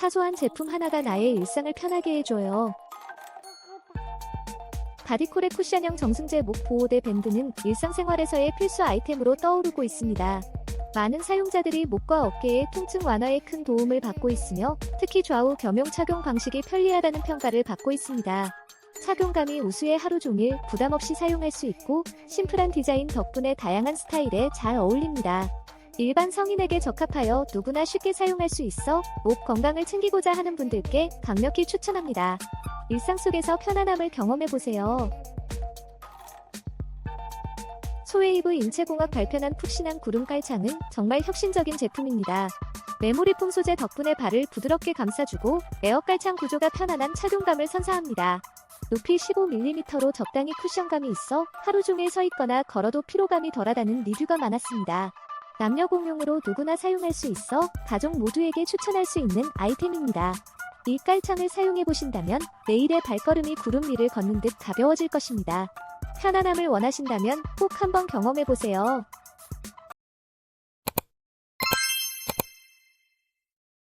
사소한 제품 하나가 나의 일상을 편하게 해줘요. 바디콜의 쿠션형 정승제 목 보호대 밴드는 일상생활에서의 필수 아이템으로 떠오르고 있습니다. 많은 사용자들이 목과 어깨의 통증 완화에 큰 도움을 받고 있으며 특히 좌우 겸용 착용 방식이 편리하다는 평가를 받고 있습니다. 착용감이 우수해 하루 종일 부담 없이 사용할 수 있고 심플한 디자인 덕분에 다양한 스타일에 잘 어울립니다. 일반 성인에게 적합하여 누구나 쉽게 사용할 수 있어 목 건강을 챙기고자 하는 분들께 강력히 추천합니다. 일상 속에서 편안함을 경험해보세요. 소웨이브 인체공학 발편한 푹신한 구름 깔창은 정말 혁신적인 제품입니다. 메모리폼 소재 덕분에 발을 부드럽게 감싸주고 에어 깔창 구조가 편안한 착용감을 선사합니다. 높이 15mm로 적당히 쿠션감이 있어 하루 종일 서 있거나 걸어도 피로감이 덜하다는 리뷰가 많았습니다. 남녀 공용으로 누구나 사용할 수 있어 가족 모두에게 추천할 수 있는 아이템입니다. 이 깔창을 사용해 보신다면 내일의 발걸음이 구름 위를 걷는 듯 가벼워질 것입니다. 편안함을 원하신다면 꼭 한번 경험해 보세요.